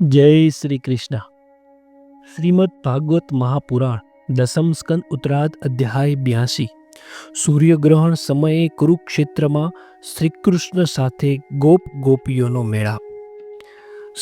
જય શ્રી કૃષ્ણ. શ્રીમદ ભાગવત મહાપુરાણ, દસમ સ્કંદ ઉત્તરાધ અધ્યાય બ્યાસી. સૂર્યગ્રહણ સમયે કુરુક્ષેત્રમાં શ્રીકૃષ્ણ સાથે ગોપ ગોપીઓનો મેળાપ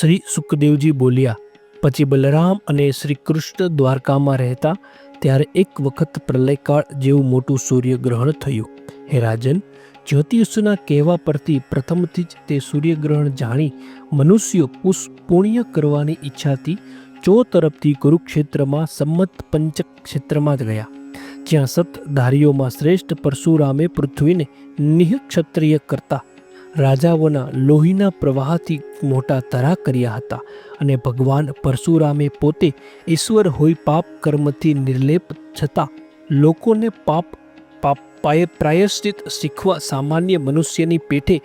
શ્રી સુખદેવજી બોલ્યા, પછી બલરામ અને શ્રીકૃષ્ણ દ્વારકામાં રહેતા, ત્યારે એક વખત પ્રલયકાળ જેવું મોટું સૂર્યગ્રહણ થયું. હે રાજન, જ્યોતિષના કહેવા પરથી પ્રથમથી જ તે સૂર્યગ્રહણ જાણી મનુષ્યો પુષ્પુણ્ય કરવાની ઈચ્છાથી ચો તરફથી કુરુક્ષેત્રમાં સંમત પંચક ક્ષેત્રમાં જ ગયા, જ્યાં સતધારીઓમાં શ્રેષ્ઠ પરશુરામે પૃથ્વીને નિઃક્ષત્રિય કરતા, રાજાઓના લોહીના પ્રવાહથી મોટા તરા કર્યા હતા અને ભગવાન પરશુરામે પોતે ઈશ્વર હોય પાપ કર્મથી નિર્લેપ છતાં લોકોને પાપ પાપ પાયે પ્રાયશ્ચિત શીખવા સામાન્ય મનુષ્યની પેઠે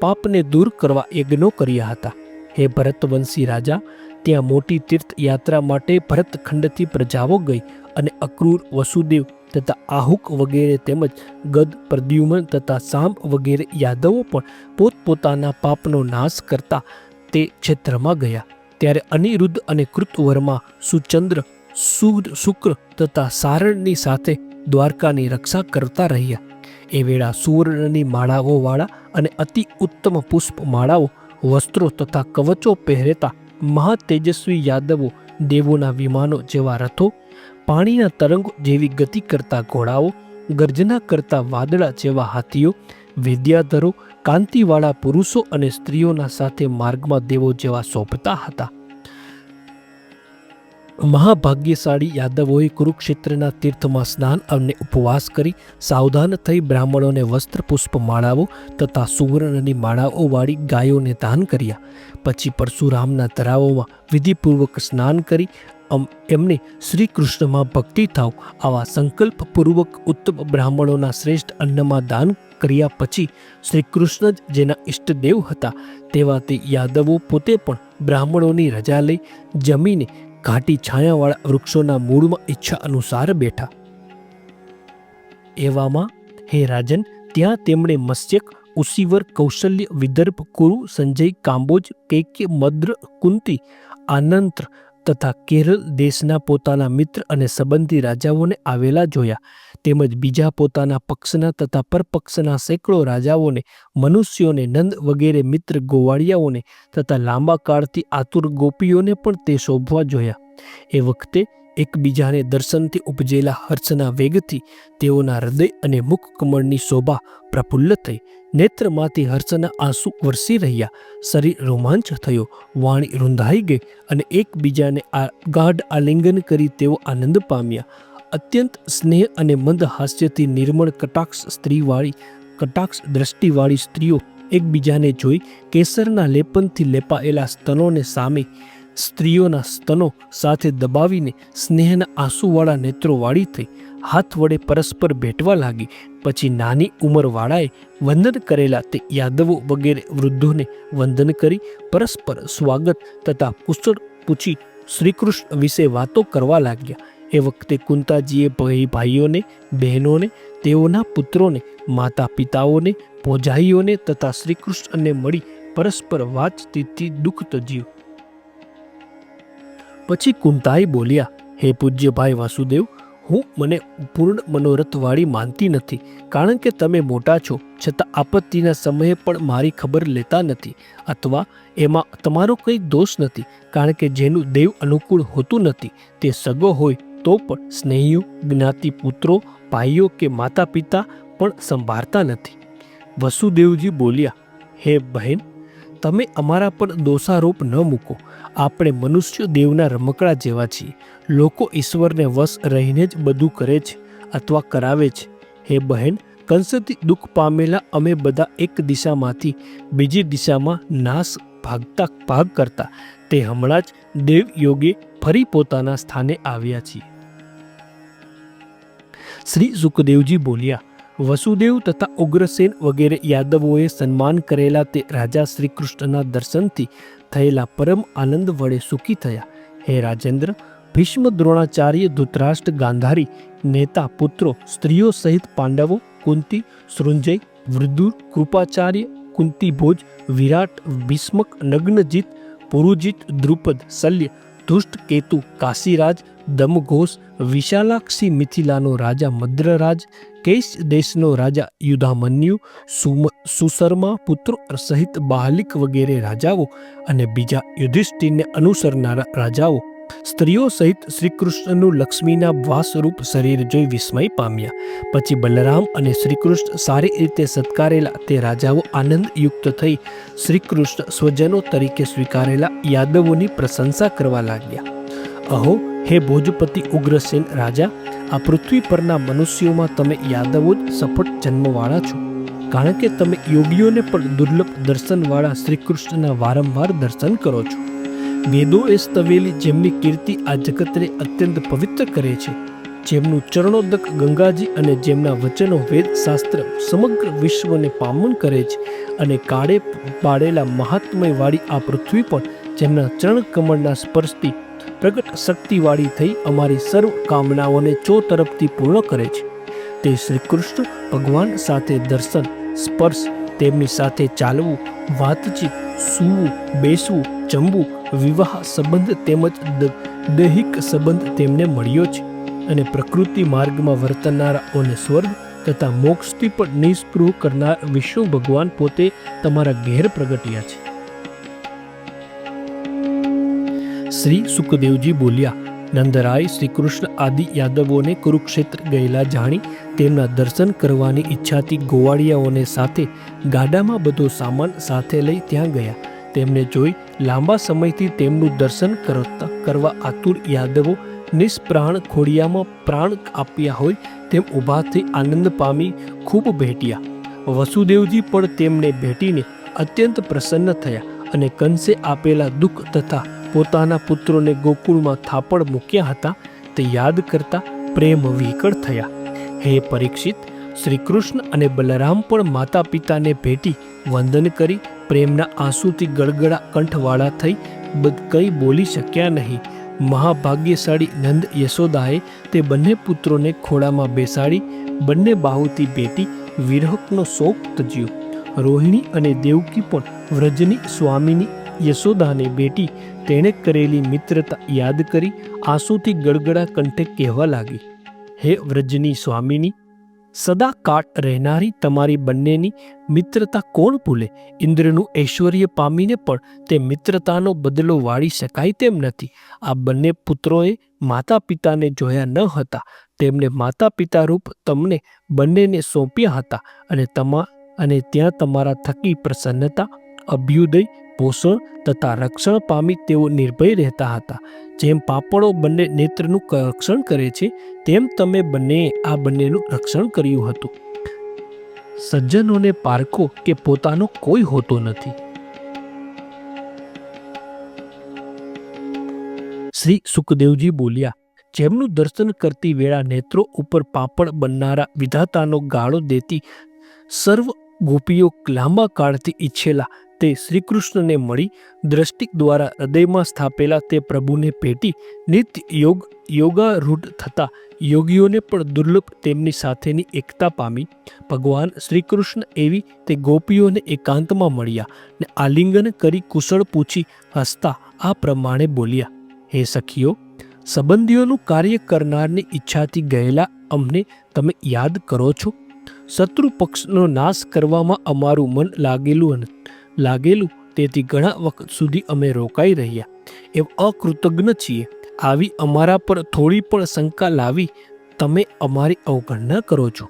પાપને દૂર કરવા યજ્ઞો કર્યા હતા. હે ભરતવંશી રાજા, ત્યાં મોટી તીર્થયાત્રા માટે ભરતખંડથી પ્રજાઓ ગઈ અને અક્રૂર, વસુદેવ તથા આહુક વગેરે તેમજ ગદ, પ્રદ્યુમન તથા સામ વગેરે યાદવો પણ પોતપોતાના પાપનો નાશ કરતા તે ક્ષેત્રમાં ગયા. ત્યારે અનિરુદ્ધ અને કૃતવર્મા સુચંદ્ર, સુદ, શુક્ર તથા સારણની સાથે દ્વારકાની રક્ષા કરતા રહ્યા. એ વેળા સુવર્ણની માળાઓવાળા અને અતિ ઉત્તમ પુષ્પ માળાઓ વસ્ત્રો તથા કવચો પહેરેતા મહાતેજસ્વી યાદવો દેવોના વિમાનો જેવા રથો, પાણીના તરંગો જેવી ગતિ કરતા ઘોડાઓ, ગર્જના કરતા વાદળા જેવા હાથીઓ, વિદ્યાધરો, કાંતિવાળા પુરુષો અને સ્ત્રીઓના સાથે માર્ગમાં દેવો જેવા શોભતા હતા. મહાભાગ્યશાળી યાદવોએ કુરુક્ષેત્રના તીર્થમાં સ્નાન અને ઉપવાસ કરી સાવધાન થઈ બ્રાહ્મણોને વસ્ત્ર, પુષ્પ, માળાઓ તથા સુવર્ણની માળાઓવાળી ગાયોને દાન કર્યા. પછી પરશુરામના તળાવોમાં વિધિપૂર્વક સ્નાન કરી એમને શ્રી કૃષ્ણમાં ભક્તિ થાવ આવા સંકલ્પપૂર્વક ઉત્તમ બ્રાહ્મણોના શ્રેષ્ઠ અન્નમાં દાન કર્યા પછી શ્રી કૃષ્ણ જ જેના ઈષ્ટદેવ હતા તેવા તે યાદવો પોતે પણ બ્રાહ્મણોની રજા લઈ જમીને ઘાટી છાયાવાળા વૃક્ષોના મૂળમાં ઈચ્છા અનુસાર બેઠા. એવામાં હે રાજન, ત્યાં તેમણે મત્સ્યક, ઉસીવર, કૌશલ્ય, વિદર્ભ, કુરુ, સંજય, કાંબોજ, કૈક્ય, મદ્ર, કુંતી, આનંત્ર તથા કેરળ દેશના પોતાના મિત્ર અને સંબંધી રાજાઓને આવેલા જોયા. તેમજ બીજા પોતાના પક્ષના તથા પરપક્ષના સેંકડો રાજાઓને, મનુષ્યોને, નંદ વગેરે મિત્ર ગોવાળિયાઓને તથા લાંબા કાળથી આતુર ગોપીઓને પણ તે શોભવા જોયા. એ વખતે એકબીજાને દર્શનથી ઉપજેલા હર્ષના વેગથી તેઓના હૃદય અને મુખ કમળની શોભા પ્રફુલ્લ થઈ. નેત્રમાંથી હર્ષના આંસુ વરસી રહ્યા. શરીર રોમાંચ થયો. વાણી રૂંધાઈ ગઈ અને એકબીજાને આ ગાઢ આલિંગન કરી તેઓ આનંદ પામ્યા. અત્યંત સ્નેહ અને મંદ હાસ્યથી નિર્મળ કટાક્ષ સ્ત્રીવાળી, કટાક્ષ દ્રષ્ટિવાળી સ્ત્રીઓ એકબીજાને જોઈ કેસરના લેપનથી લેપાયેલા સ્તનોને સામે સ્ત્રીઓના સ્તનો સાથે દબાવીને સ્નેહના આંસુવાળા નેત્રોવાળી થઈ હાથ વડે પરસ્પર ભેટવા લાગી. પછી નાની ઉંમરવાળાએ વંદન કરેલા તે યાદવો વગેરે વૃદ્ધોને વંદન કરી પરસ્પર સ્વાગત તથા કુશળ પૂછી શ્રીકૃષ્ણ વિશે વાતો કરવા લાગ્યા. એ વખતે કુંતાજીએ ભાઈ ભાઈઓને, બહેનોને, તેઓના પુત્રોને માતા પિતાઓને ભોજાઈઓને તથા શ્રીકૃષ્ણને મળી પરસ્પર વાતચીતથી દુઃખ તજ્યું પછી કુંતાઈ બોલ્યા, હે પૂજ્યભાઈ વાસુદેવ, હું મને પૂર્ણ મનોરથવાળી માનતી નથી, કારણ કે તમે મોટા છો, છતાં આપત્તિના સમયે પણ મારી ખબર લેતા નથી, અથવા એમાં તમારો કંઈ દોષ નથી, કારણ કે જેનું દેવ અનુકૂળ હોતું નથી, તે સગો હોય તો પણ સ્નેહીઓ, જ્ઞાતિ પુત્રો, ભાઈઓ કે માતા પિતા પણ સંભાળતા નથી. વસુદેવજી બોલ્યા, હે બહેન તમે અમારા પર દોષારોપ ન મૂકો. આપણે મનુષ્ય દેવના રમકડા જેવા છીએ. લોકો ઈશ્વરને વશ રહીને જ બધું કરે છે અથવા કરાવે છે. હે બહેન, કંસથી દુઃખ પામેલા અમે બધા એક દિશામાંથી બીજી દિશામાં નાશ ભાગતા ભાગ કરતા તે હમણાં જ દેવ યોગે ફરી પોતાના સ્થાને આવ્યા છીએ. શ્રી સુખદેવજી બોલ્યા વસુદેવ તથા ઉગ્રસેન વગેરે યાદવોએ સન્માન કરેલા તે રાજા શ્રી કૃષ્ણના દર્શનથી થયેલા પરમ આનંદ વડે સુખી થયા. હે રાજેન્દ્ર, ભીષ્મ દ્રોણાચાર્ય ધૃતરાષ્ટ્ર ગાંધારી, નેતા પુત્રો, સ્ત્રીઓ સહિત પાંડવો, કુંતી, સૃંજય, વૃદ્ધુર, કૃપાચાર્ય કુંતી ભોજ વિરાટ, ભીષ્મક, નગ્નજીત, પુરુજિત, દ્રુપદ, શલ્ય, ધુષ્ટ કેતુ, કાશીરાજ, દમઘોષ, વિશાલાક્ષી મિથિલાનો રાજા મદ્રરાજ કૈશ દેશનો રાજા યુધામન્યુ સુશર્મા પુત્રો સહિત બાહલિક વગેરે રાજાઓ અને બીજા યુધિષ્ઠિરને અનુસરનારા રાજાઓ, સ્ત્રીઓ સહિત શ્રીકૃષ્ણનું લક્ષ્મીના વાસરૂપ શરીર જોઈ વિસ્મય પામ્યા. પછી બલરામ અને શ્રીકૃષ્ણ સારી રીતે સત્કારેલા તે રાજાઓ આનંદયુક્ત થઈ શ્રીકૃષ્ણ સ્વજનો તરીકે સ્વીકારેલા યાદવોની પ્રશંસા કરવા લાગ્યા. અહો, હે ભોજપતિ ઉગ્રસેન રાજા આ પૃથ્વી પરના મનુષ્યોમાં તમે યાદવો જ સફળ જન્મવાળા છો. કારણ કે તમે યોગીઓને પણ દુર્લભ દર્શનવાળા શ્રીકૃષ્ણના વારંવાર દર્શન કરો છો. વેદોએ સ્તવેલી જેમની કીર્તિ આ જગતને અત્યંત પવિત્ર કરે છે. જેમનું ચરણોદક ગંગાજી અને જેમના વચનો વેદશાસ્ત્ર સમગ્ર વિશ્વને પામન કરે છે અને કાળે પાડેલા મહાત્મયવાળી આ પૃથ્વી પણ જેમના ચરણ કમળના સ્પર્શથી પ્રગટ શક્તિવાળી થઈ અમારી સર્વ કામનાઓને ચો પૂર્ણ કરે છે. તે શ્રી કૃષ્ણ ભગવાન સાથે દર્શન, સ્પર્શ, તેમની સાથે ચાલવું, વાતચીત, સૂવું, બેસવું, જમવું, વિવાહ સંબંધ તેમજ દૈહિક સંબંધ તેમને મળ્યો છે અને પ્રકૃતિ માર્ગમાં વર્તનારાઓને સ્વર્ગ તથા મોક્ષથી પણ નિષ્પૃહ કરનાર વિષ્ણુ ભગવાન પોતે તમારા ઘેર પ્રગટ્યા છે. શ્રી સુખદેવજી બોલ્યા, નંદરાય શ્રી કૃષ્ણ આદિ યાદવોને કુરુક્ષેત્ર ગયેલા જાણી તેમના દર્શન કરવાની ઈચ્છાથી ગોવાળિયાઓને સાથે ગાડામાં બધો સામાન સાથે લઈ ત્યાં ગયા. તેમને જોઈ લાંબા સમયથી તેમનું દર્શન કરતા કરવા આતુર યાદવો નિષ્પ્રાણ ખોડિયામાં પ્રાણ આપ્યા હોય તેમ ઊભા થઈ આનંદ પામી ખૂબ ભેટ્યા. વસુદેવજી પણ તેમને ભેટીને અત્યંત પ્રસન્ન થયા અને કંસે આપેલા દુઃખ તથા પોતાના પુત્રોને ગોકુળમાં થાપડ મૂક્યા હતા, તે યાદ કરતા પ્રેમ વિકળ થયા. હે પરીક્ષિત શ્રી કૃષ્ણ અને બલરામ પણ માતા પિતાને ભેટી વંદન કરી પ્રેમના આંસુથી ગળગળા કંઠવાળા થઈ કંઈ બોલી શક્યા નહીં. મહાભાગ્યશાળી નંદ યશોદાએ તે બંને પુત્રોને ખોળામાં બેસાડી, બંને બાહુથી ભેટી વિરહકનો શોક તજ્યો. રોહિણી અને દેવકી પણ વ્રજની સ્વામીની યશોદાને બેટી તેણે કરેલી મિત્રતા યાદ કરી આંસુથી ગળગળા કંઠે કહેવા લાગી, હે વ્રજની સ્વામીની, સદા કાટ રહેનારી તમારી બંનેની મિત્રતા કોણ ભૂલે? ઇન્દ્રનું ઐશ્વર્ય પામીને પણ તે મિત્રતાનો બદલો વાળી શકાય તેમ નથી. આ બંને પુત્રોએ માતા પિતાને જોયા ન હતા. તેમને માતા પિતા રૂપ તમને બંનેને સોંપ્યા હતા અને તમા, અને ત્યાં તમારા થકી પ્રસન્નતા અભ્યુદય, પોષણ તથા રક્ષણ પામી તેઓ નિર્ભય રહેતા હતા. જેમ પાપડો બંને નેત્રનું રક્ષણ કરે છે, તેમ તમે બંનેએ આ બંનેનું રક્ષણ કર્યું હતું. સજ્જનોને પારખો કે પોતાનો કોઈ હોતો નથી. શ્રી સુખદેવજી બોલ્યા, જેમનું દર્શન કરતી વેળા નેત્રો ઉપર પાપડ બનનારા વિધાતાનો ગાળો દેતી સર્વ ગોપીઓ લાંબા કાળથી ઈચ્છેલા તે શ્રીકૃષ્ણને મળી દ્રષ્ટિક દ્વારા હૃદયમાં સ્થાપેલા તે પ્રભુને ભેટી નિત્ય યોગ, યોગારૂઢ થતા યોગીઓને પણ દુર્લભ તેમની સાથેની એકતા પામી. ભગવાન શ્રીકૃષ્ણ એવી તે ગોપીઓને એકાંતમાં મળ્યા ને આલિંગન કરી કુશળ પૂછી હસતા આ પ્રમાણે બોલ્યા, હે સખીઓ, સંબંધીઓનું કાર્ય કરનારની ઈચ્છાથી ગયેલા અમને તમે યાદ કરો છો? શત્રુ પક્ષનો નાશ કરવામાં અમારું મન લાગેલું લાગેલું તેથી ઘણા વખત સુધી અમે રોકાઈ રહ્યા. એમ અકૃતજ્ઞ છીએ. આવી અમારા પર થોડી પણ શંકા લાવી તમે અમારી અવગણના કરો છો.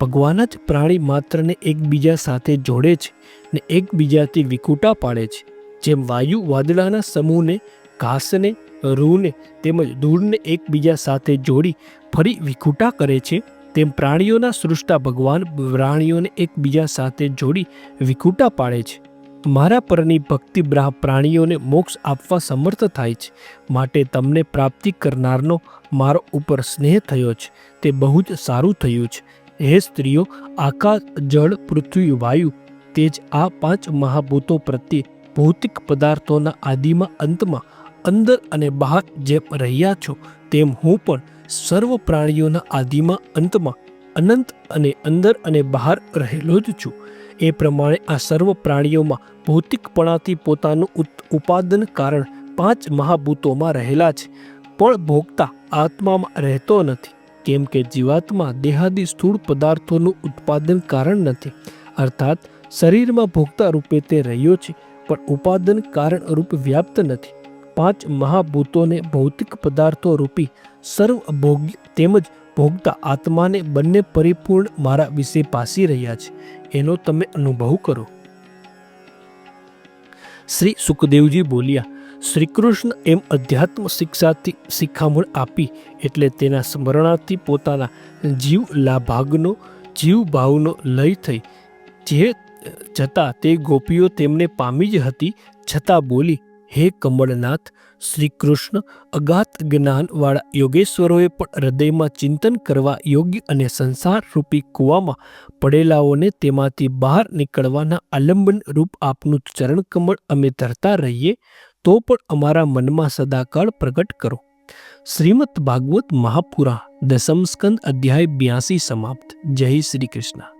ભગવાન જ પ્રાણી માત્રને એકબીજા સાથે જોડે છે ને એકબીજાથી વિકૂટા પાડે છે. જેમ વાયુ વાદળાના સમૂહને, ઘાસને, રૂને તેમજ ધૂળને એકબીજા સાથે જોડી ફરી વિખૂટા કરે છે, તેમ પ્રાણીઓના સૃષ્ટા ભગવાન પ્રાણીઓને એકબીજા સાથે જોડી વિખૂટા પાડે છે. મારા પરની ભક્તિ બ્રાહ પ્રાણીઓને મોક્ષ આપવા સમર્થ થાય છે. માટે તમને પ્રાપ્તિ કરનારનો મારો ઉપર સ્નેહ થયો છે. તે બહુ જ સારું થયું છે. હે સ્ત્રીઓ, આકાશ, જળ, પૃથ્વી, વાયુ, તેજ આ પાંચ મહાભૂતો પ્રત્યે ભૌતિક પદાર્થોના આદિમાં અંતમાં અંદર અને બહાર જેમ રહ્યા છો, તેમ હું પણ સર્વ પ્રાણીઓના આદિમાં અંતમાં અનંત અને અંદર અને બહાર રહેલો જ છું. એ પ્રમાણે આ સર્વ પ્રાણીઓમાં ભૌતિકપણાથી પોતાનું ઉત- ઉપાદન કારણ પાંચ મહાભૂતોમાં રહેલા છે. પણ ભોગતા આત્મામાં રહેતો નથી. કેમ કે જીવાત્મા દેહાદી સ્થૂળ પદાર્થોનું ઉત્પાદન કારણ નથી. અર્થાત, શરીરમાં ભોગતા રૂપે તે રહ્યો છે, પણ ઉપાદન કારણ રૂપ વ્યાપ્ત નથી. પાંચ મહાભૂતોને ભૌતિક પદાર્થો રૂપી સર્વ ભોગ્ય તેમજ ભોગતા આત્માને બંને પરિપૂર્ણ મારા વિશે પાસી રહ્યા છે. એનો તમે અનુભવ કરો. શ્રી સુખદેવજી બોલ્યા શ્રી કૃષ્ણ એમ અધ્યાત્મ શિક્ષાથી શિખામણ આપી એટલે તેના સ્મરણાથી પોતાના જીવ લાભાગનો જીવ ભાવનો લય થઈ. જે જતાં તે ગોપીઓ તેમને પામી જ હતી, છતાં બોલી, હે કમળનાથ શ્રી કૃષ્ણ અગાત જ્ઞાનવાળા યોગેશ્વરોએ પણ હૃદયમાં ચિંતન કરવા યોગ્ય અને સંસાર રૂપી કૂવામાં પડેલાઓને તેમાંથી બહાર નીકળવાના આલંબન રૂપ આપનું ચરણકમળ અમે ધરતા રહીએ, તો પણ અમારા મનમાં સદાકાળ પ્રગટ કરો. શ્રીમદ ભાગવત મહાપુરા દસમ સ્કંદ અધ્યાય બ્યાસી સમાપ્ત. જય શ્રી કૃષ્ણ.